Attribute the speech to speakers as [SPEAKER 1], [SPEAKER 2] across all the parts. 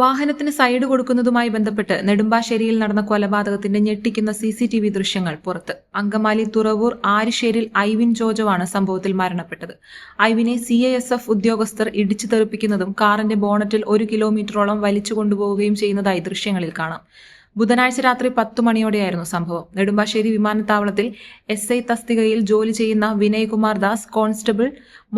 [SPEAKER 1] വാഹനത്തിന് സൈഡ് കൊടുക്കുന്നതുമായി ബന്ധപ്പെട്ട് നെടുമ്പാശ്ശേരിയിൽ നടന്ന കൊലപാതകത്തിന്റെ ഞെട്ടിക്കുന്ന സി സി ടി വി ദൃശ്യങ്ങൾ പുറത്ത്. അങ്കമാലി തുറവൂർ ആരിശ്ശേരിൽ ഐവിൻ ജോജോവാണ് സംഭവത്തിൽ മരണപ്പെട്ടത്. ഐവിനെ സി ഐ എസ് എഫ് ഉദ്യോഗസ്ഥർ ഇടിച്ചു തെറിപ്പിക്കുന്നതും കാറിന്റെ ബോണറ്റിൽ ഒരു കിലോമീറ്ററോളം വലിച്ചു കൊണ്ടുപോവുകയും ചെയ്യുന്നതായി ദൃശ്യങ്ങളിൽ കാണാം. ബുധനാഴ്ച രാത്രി പത്തു മണിയോടെയായിരുന്നു സംഭവം. നെടുമ്പാശ്ശേരി വിമാനത്താവളത്തിൽ എസ് ഐ തസ്തികയിൽ ജോലി ചെയ്യുന്ന വിനയ്കുമാർ ദാസ് കോൺസ്റ്റബിൾ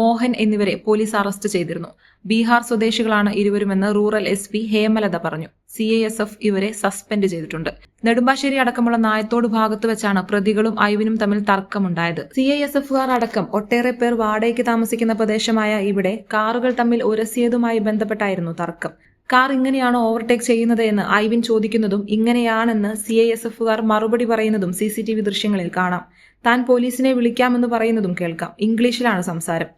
[SPEAKER 1] മോഹൻ എന്നിവരെ പോലീസ് അറസ്റ്റ് ചെയ്തിരുന്നു. ബീഹാർ സ്വദേശികളാണ് ഇരുവരുമെന്ന് റൂറൽ എസ് പി ഹേമലത പറഞ്ഞു. സി ഐ എസ് എഫ് ഇവരെ സസ്പെൻഡ് ചെയ്തിട്ടുണ്ട്. നെടുമ്പാശ്ശേരി അടക്കമുള്ള നായത്തോട് ഭാഗത്ത് വെച്ചാണ് പ്രതികളും ഐവിനും തമ്മിൽ തർക്കമുണ്ടായത്. സി ഐ എസ് എഫുകാർ അടക്കം ഒട്ടേറെ പേർ വാടകയ്ക്ക് താമസിക്കുന്ന പ്രദേശമായ ഇവിടെ കാറുകൾ തമ്മിൽ ഉരസിയതുമായി ബന്ധപ്പെട്ടായിരുന്നു തർക്കം. കാർ ഇങ്ങനെയാണോ ഓവർടേക്ക് ചെയ്യുന്നത് എന്ന് ഐവിൻ ചോദിക്കുന്നതും ഇങ്ങനെയാണെന്ന് സി ഐ എസ് എഫുകാർ മറുപടി പറയുന്നതും സി സി ടി വി ദൃശ്യങ്ങളിൽ കാണാം. താൻ പോലീസിനെ വിളിക്കാമെന്ന് പറയുന്നതും കേൾക്കാം. ഇംഗ്ലീഷിലാണ് സംസാരം.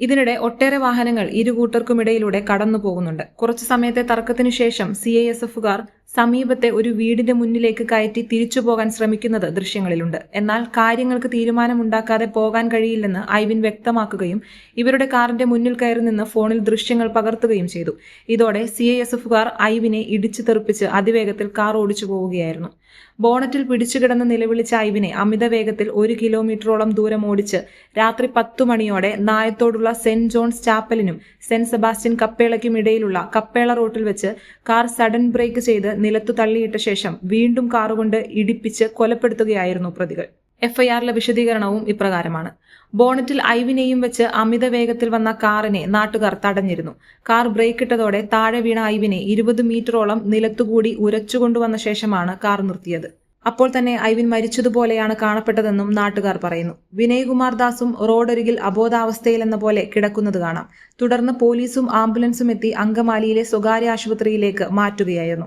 [SPEAKER 1] ഇതിനിടെ ഒട്ടേറെ വാഹനങ്ങൾ ഇരു കൂട്ടർക്കുമിടയിലൂടെ കടന്നു പോകുന്നുണ്ട് കുറച്ചു സമയത്തെ തർക്കത്തിനു ശേഷം സി ഐ എസ് എഫുകാർ സമീപത്തെ ഒരു വീടിന്റെ മുന്നിലേക്ക് കയറ്റി തിരിച്ചു പോകാൻ ശ്രമിക്കുന്നത് ദൃശ്യങ്ങളിലുണ്ട്. എന്നാൽ കാര്യങ്ങൾക്ക് തീരുമാനമുണ്ടാക്കാതെ പോകാൻ കഴിയില്ലെന്ന് ഐവിൻ വ്യക്തമാക്കുകയും ഇവരുടെ കാറിന്റെ മുന്നിൽ കയറി നിന്ന് ഫോണിൽ ദൃശ്യങ്ങൾ പകർത്തുകയും ചെയ്തു. ഇതോടെ സി ഐ എസ് എഫുകാർ ഐവിനെ ഇടിച്ചു തെറിപ്പിച്ച് അതിവേഗത്തിൽ കാർ ഓടിച്ചു പോവുകയായിരുന്നു. ബോണറ്റിൽ പിടിച്ചുകിടന്ന് നിലവിളിച്ച ഐവിനെ അമിത വേഗത്തിൽ ഒരു കിലോമീറ്ററോളം ദൂരം ഓടിച്ച് രാത്രി പത്തു മണിയോടെ നായത്തോടുള്ള സെന്റ് ജോൺസ് ചാപ്പലിനും സെന്റ് സെബാസ്റ്റ്യൻ കപ്പേളയ്ക്കും ഇടയിലുള്ള കപ്പേള റോട്ടിൽ വെച്ച് കാർ സഡൻ ബ്രേക്ക് ചെയ്ത് നിലത്തു തള്ളിയിട്ട ശേഷം വീണ്ടും കാറുകൊണ്ട് ഇടിപ്പിച്ച് കൊലപ്പെടുത്തുകയായിരുന്നു പ്രതികൾ. എഫ്ഐആറിലെ വിശദീകരണവും ഇപ്രകാരമാണ്. ബോണറ്റിൽ ഐവിനെയും വെച്ച് അമിത വേഗത്തിൽ വന്ന കാറിനെ നാട്ടുകാർ തടഞ്ഞിരുന്നു. കാർ ബ്രേക്കിട്ടതോടെ താഴെ വീണ ഐവിനെ ഇരുപത് മീറ്ററോളം നിലത്തുകൂടി ഉരച്ചുകൊണ്ടുവന്ന ശേഷമാണ് കാർ നിർത്തിയത്. അപ്പോൾ തന്നെ ഐവിൻ മരിച്ചതുപോലെയാണ് കാണപ്പെട്ടതെന്നും നാട്ടുകാർ പറയുന്നു. വിനയ്കുമാർ ദാസും റോഡരികിൽ അബോധാവസ്ഥയിലെന്ന പോലെ കിടക്കുന്നത് കാണാം. തുടർന്ന് പോലീസും ആംബുലൻസും എത്തി അങ്കമാലിയിലെ സ്വകാര്യ ആശുപത്രിയിലേക്ക് മാറ്റുകയായിരുന്നു.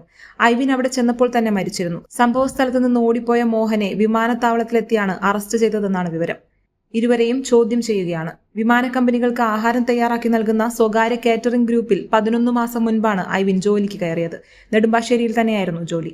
[SPEAKER 1] ഐവിൻ അവിടെ ചെന്നപ്പോൾ തന്നെ മരിച്ചിരുന്നു. സംഭവ സ്ഥലത്ത് നിന്ന് ഓടിപ്പോയ മോഹനെ വിമാനത്താവളത്തിലെത്തിയാണ് അറസ്റ്റ് ചെയ്തതെന്നാണ് വിവരം. ഇരുവരെയും ചോദ്യം ചെയ്യുകയാണ്. വിമാന കമ്പനികൾക്ക് ആഹാരം തയ്യാറാക്കി നൽകുന്ന സ്വകാര്യ കാറ്ററിംഗ് ഗ്രൂപ്പിൽ പതിനൊന്ന് മാസം മുൻപാണ് ഐവിൻ ജോലിക്ക് കയറിയത്. നെടുമ്പാശ്ശേരിയിൽ തന്നെയായിരുന്നു ജോലി.